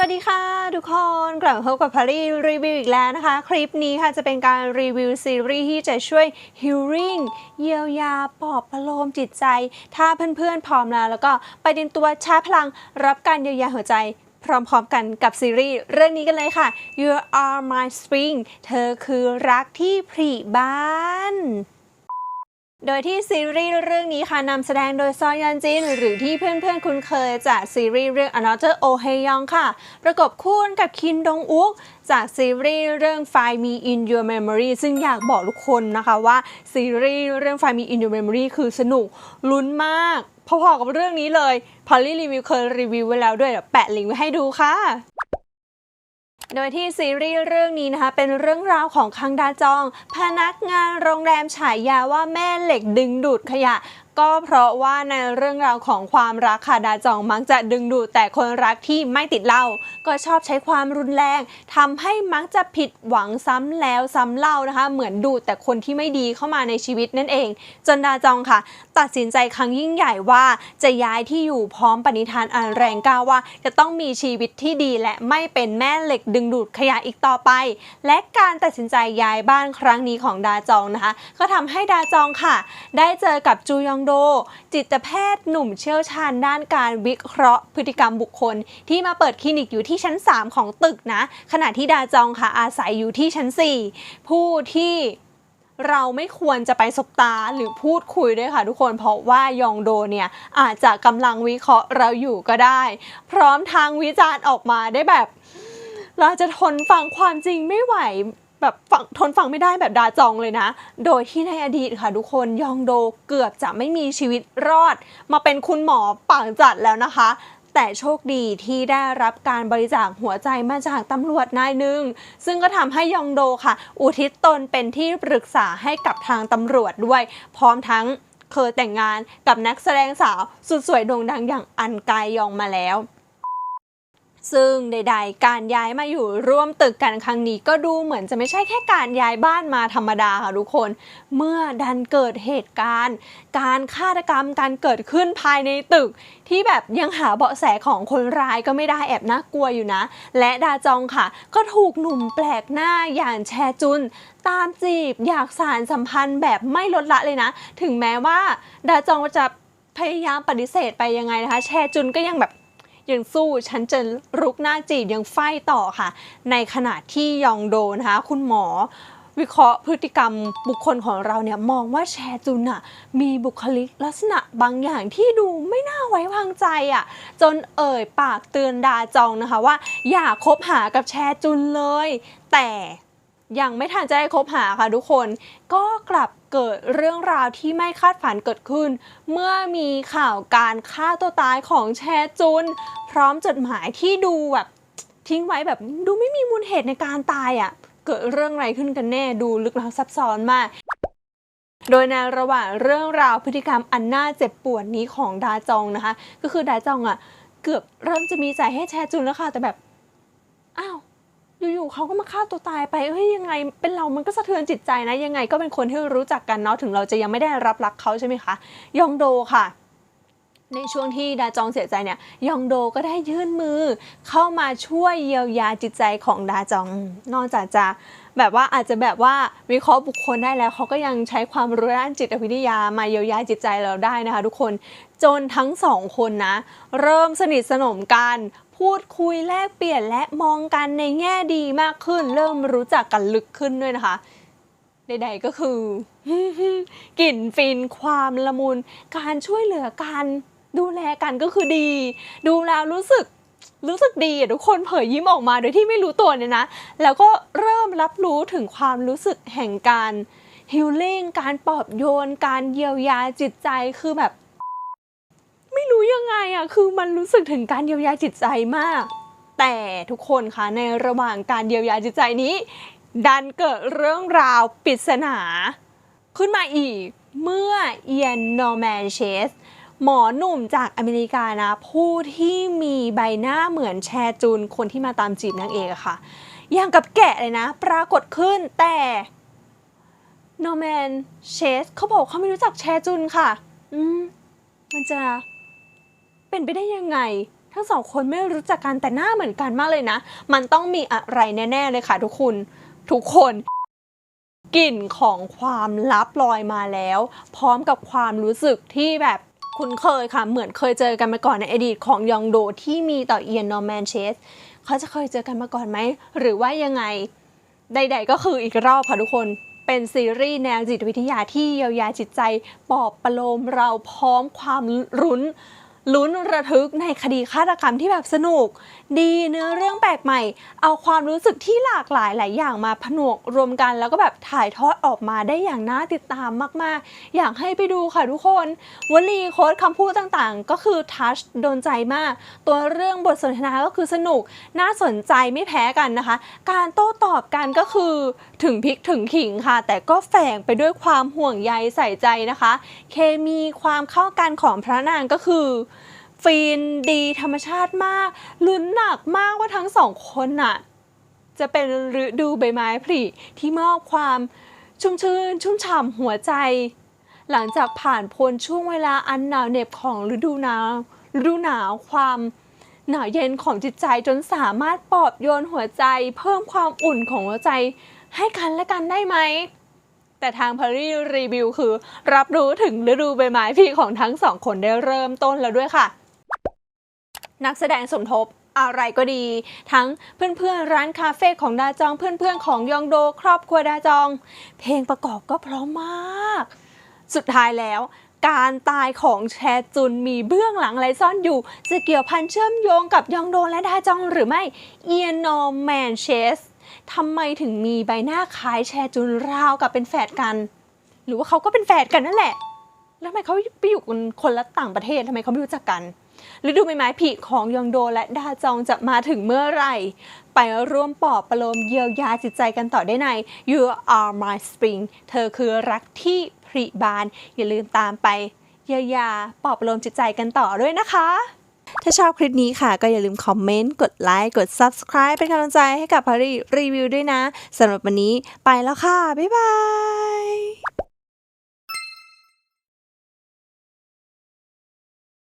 สวัสดีค่ะ ทุกคนกลับมาพบกับพารีรีวิวอีกแล้วนะคะ คลิปนี้ค่ะจะเป็นการรีวิวซีรีส์ที่จะช่วย healing เยียวยาปลอบประโลมจิตใจ ถ้าเพื่อนๆพร้อมแล้ว แล้วก็ไปเตรียมตัวชาร์จพลังรับการเยียวยาหัวใจพร้อมๆกันกับซีรีส์เรื่องนี้กันเลยค่ะ You Are My Spring เธอคือรักที่ผลิบาน โดยที่ซีรีส์เรื่องนี้ค่ะนำแสดงโดยซอยันจิน หรือที่เพื่อนๆ คุ้นเคยจากซีรีส์เรื่อง Another Oh h e y o n g ค่ะ ประกบคู่กันกับคินดงอุกจากซีรีส์เรื่อง Find Me in Your Memory ซึ่งอยากบอกทุกคนนะคะว่าซีรีส์เรื่อง Find Me in Your Memory คือสนุกลุ้นมากพอๆกับเรื่องนี้เลยพอลลี่รีวิวเคยรีวิวไว้แล้วด้วยเดี๋ยวแปะลิงก์ไว้ให้ดูค่ะ โดยที่ซีรีส์เรื่องนี้นะคะ เป็นเรื่องราวของคังดาจอง พนักงานโรงแรมฉายาว่าแม่เหล็กดึงดูดขยะ ก็เพราะว่าในเรื่องราวของความรักค่ะดาจองมักจะดึงดูดแต่คนรักที่ไม่ติดเหล้าก็ชอบใช้ความรุนแรงทำให้มักจะผิดหวังซ้ำแล้วซ้ำเล่านะคะ เหมือนดูดแต่คนที่ไม่ดีเข้ามาในชีวิตนั่นเอง จนดาจองค่ะ ตัดสินใจครั้งยิ่งใหญ่ว่าจะย้ายที่อยู่พร้อมปณิธานอันแรงกล้าว่า จะต้องมีชีวิตที่ดีและไม่เป็นแม่เหล็กดึงดูดขยะอีกต่อไป และการตัดสินใจย้ายบ้านครั้งนี้ของดาจองนะคะ ก็ทำให้ดาจองค่ะ ได้เจอกับจูยองโด จิตแพทย์หนุ่มเชี่ยวชาญด้านการวิเคราะห์พฤติกรรมบุคคล ที่มาเปิดคลินิกอยู่ที่ชั้น 3 ของตึกนะ ขณะที่ดาจองค่ะอาศัยอยู่ที่ชั้น 4 ผู้ที่เราไม่ควรจะไปสบตาหรือพูดคุยด้วยค่ะทุกคนเพราะว่ายองโดเนี่ยอาจจะกำลังวิเคราะห์เราอยู่ก็ได้ พร้อมทางวิจารณ์ออกมาได้แบบ เราจะทนฟังความจริงไม่ไหว แบบฟังทนฟังไม่ได้แบบดาจองเลยนะ โดยที่ในอดีตค่ะทุกคนยองโดเกือบจะไม่มีชีวิตรอด มาเป็นคุณหมอปังจัดแล้วนะคะ แต่โชคดีที่ได้รับการบริจาคหัวใจมาจากตำรวจนายหนึ่ง ซึ่งก็ทำให้ยองโดค่ะ อุทิศตนเป็นที่ปรึกษาให้กับทางตำรวจด้วย พร้อมทั้งเคยแต่งงานกับนักแสดงสาวสุดสวยโด่งดังอย่างอันกายยองมาแล้ว ซึ่งใด ๆ การย้ายมาอยู่ร่วมตึกกันครั้งนี้ก็ดูเหมือนจะไม่ใช่แค่การย้ายบ้านมาธรรมดาค่ะทุกคน เมื่อดันเกิดเหตุการณ์ การฆาตกรรมการเกิดขึ้นภายในตึก ที่แบบยังหาเบาะแสของคนร้ายก็ไม่ได้แอบน่ากลัวอยู่นะ และดาจองค่ะ ก็ถูกหนุ่มแปลกหน้าอย่างแชจุน ตามจีบอยากสารสัมพันธ์แบบไม่ลดละเลยนะ ถึงแม้ว่าดาจองจะพยายามปฏิเสธไปยังไงนะคะ แชจุนก็ยังแบบ ยังสู้ฉันจะรุกหน้าจีบยังไฟต่อค่ะ ในขณะที่ยองโดนะคะ คุณหมอวิเคราะห์พฤติกรรมบุคคลของเราเนี่ยมองว่าแชจุนอะมีบุคลิกลักษณะบางอย่างที่ดูไม่น่าไว้วางใจอะจนเอ่ยปากเตือนดาจองนะคะว่า อย่าคบหากับแชจุนเลย แต่ ยังไม่ทันจะได้คบหาค่ะทุกคน ก็กลับเกิดเรื่องราวที่ไม่คาดฝันเกิดขึ้น เมื่อมีข่าวการฆ่าตัวตายของแชจุน พร้อมจดหมายที่ดูแบบทิ้งไว้แบบดูไม่มีมูลเหตุในการตายอะ่ะ เกิดเรื่องอะไรขึ้นกันแน่ดูลึกลับซับซ้อนมาก โดยในระหว่างเรื่องราวพฤติกรรมอันน่าเจ็บปวดนี้ของดาจองนะคะ ก็คือดาจองอะ่ะ เกือบเริ่มจะมีใจให้แชจุนแล้วค่ะแต่แบบอ้าว อยู่ๆเขาก็มาฆ่าตัวตายไปเอ้ยยังไง เป็นเรามันก็สะเทือนจิตใจนะ ยังไงก็เป็นคนที่รู้จักกันเนาะถึงเราจะยังไม่ได้รับรักเขาใช่ไหมคะ ยองโดค่ะในช่วงที่ดาจองเสียใจเนี่ยยองโดก็ได้ยื่นมือ เข้ามาช่วยเยียวยาจิตใจของดาจอง นอกจากจะแบบว่าอาจจะแบบว่าวิเคราะห์บุคคลได้แล้วเขาก็ยังใช้ความรู้ด้านจิตวิทยามาเยียวยาจิตใจเราได้นะคะ ทุกคนจนทั้งสองคนนะ เริ่มสนิทสนมกัน พูดคุยแลกเปลี่ยนและมองกันในแง่ดีมากขึ้น เริ่มรู้จักกันลึกขึ้นด้วยนะคะใดๆก็คือกลิ่นฟินความละมุน การช่วยเหลือกัน ดูแลกันก็คือดี ดูแล้วรู้สึกรู้สึกดีทุกคนเผยยิ้มออกมาโดยที่ไม่รู้ตัวเนี่ยนะ แล้วก็เริ่มรับรู้ถึงความรู้สึกแห่งการฮิลลิ่งการปลอบโยน การเยียวยาจิตใจคือแบบ รู้ยังไงอะคือมันรู้สึกถึงการเยียวยาจิตใจมาก แต่ทุกคนคะในระหว่างการเยียวยาจิตใจนี้ ดันเกิดเรื่องราวปริศนา ขึ้นมาอีกเมื่อเอียนนอร์แมนเชสหมอหนุ่มจากอเมริกานะ ผู้ที่มีใบหน้าเหมือนแชจุนคนที่มาตามจีบนางเอกอะค่ะอย่างกับแกะเลยนะ ปรากฏขึ้นแต่นอร์แมนเชสเขาบอกเขาไม่รู้จักแชจุนค่ะ อืม มันจะ เป็นไปได้ยังไง ทั้งสองคนไม่รู้จักกันแต่หน้าเหมือนกันมากเลยนะ มันต้องมีอะไรแน่ ๆ เลยค่ะทุกคนทุกคนกลิ่นของความลับลอยมาแล้ว พร้อมกับความรู้สึกที่แบบคุ้นเคยค่ะ เหมือนเคยเจอกันมาก่อนในอดีตของยองโดที่มีต่อเอียนนอร์แมนเชสเขาจะเคยเจอกันมาก่อนไหม หรือว่ายังไง ใด ๆ ก็คืออีกรอบค่ะทุกคนเป็นซีรีส์แนวจิตวิทยาที่เยียวยาจิตใจปลอบประโลมเราพร้อมความรุ้น ลุ้นระทึกในคดีฆาตกรรมที่แบบสนุก ดีเนื้อเรื่องแปลกใหม่ เอาความรู้สึกที่หลากหลายหลายอย่างมาผนวกรวมกัน แล้วก็แบบถ่ายทอดออกมาได้อย่างน่าติดตามมาก ๆ อยากให้ไปดูค่ะทุกคนวลีโค้ดคำพูดต่างๆ ก็คือทัชโดนใจมาก ตัวเรื่องบทสนทนาก็คือสนุกน่าสนใจไม่แพ้กันนะคะ การโต้ตอบกันก็คือถึงพริกถึงขิงค่ะ แต่ก็แฝงไปด้วยความห่วงใยใส่ใจนะคะ เคมีความเข้ากันของพระนางก็คือ ฟีนดีธรรมชาติมากลุ้นหนักมากว่าทั้งสองคนน่ะ จะเป็นฤดูใบไม้ผลิที่มอบความชุ่มชื่น ชุ่มฉ่ำหัวใจ หลังจากผ่านพ้นช่วงเวลาอันหนาวเหน็บของฤดูหนาวฤดูหนาวความหนาวเย็นของจิตใจจนสามารถปลอบโยนหัวใจ เพิ่มความอุ่นของหัวใจให้กันและกันได้ไหม แต่ทางพารีรีวิวคือ รับรู้ถึงฤดูใบไม้ผลิของทั้งสองคนได้เริ่มต้นแล้วด้วยค่ะ นักแสดงสมทบอะไรก็ดี ทั้งเพื่อนๆ ร้านคาเฟ่ของดาจองเพื่อนๆ ของยองโดครอบครัวดาจอง เพลงประกอบก็พราะมมาก สุดท้ายแล้ว การตายของแชจุนมีเบื้องหลังอะไรซ่อนอยู่จะเกี่ยวพันเชื่อมโยงกับยองโดและดาจองหรือไม่เอียนอร์แมนเชสทำไมถึงมีใบหน้าคล้ายแชจุนราวกับเป็นแฝดกัน หรือว่าเขาก็เป็นแฝดกันนั่นแหละ แล้วทำไมเขาไปอยู่คนละต่างประเทศทำไมเขาไม่รู้จักกัน ฤดูใบไม้ผลิของยองโดและดาจองจะมาถึงเมื่อไหร่ ไปร่วมปลอบประโลมเยียวยาจิตใจกันต่อได้ใน You Are My Spring เธอคือรักที่ผลิบาน อย่าลืมตามไปเยียวยาปลอบประโลมจิตใจกันต่อด้วยนะคะ ถ้าชอบคลิปนี้ค่ะ ก็อย่าลืมคอมเมนต์ กดไลค์ กด Subscribe เป็นกำลังใจให้กับพารีรีวิวด้วยนะสำหรับวันนี้ไปแล้วค่ะ บ๊ายบาย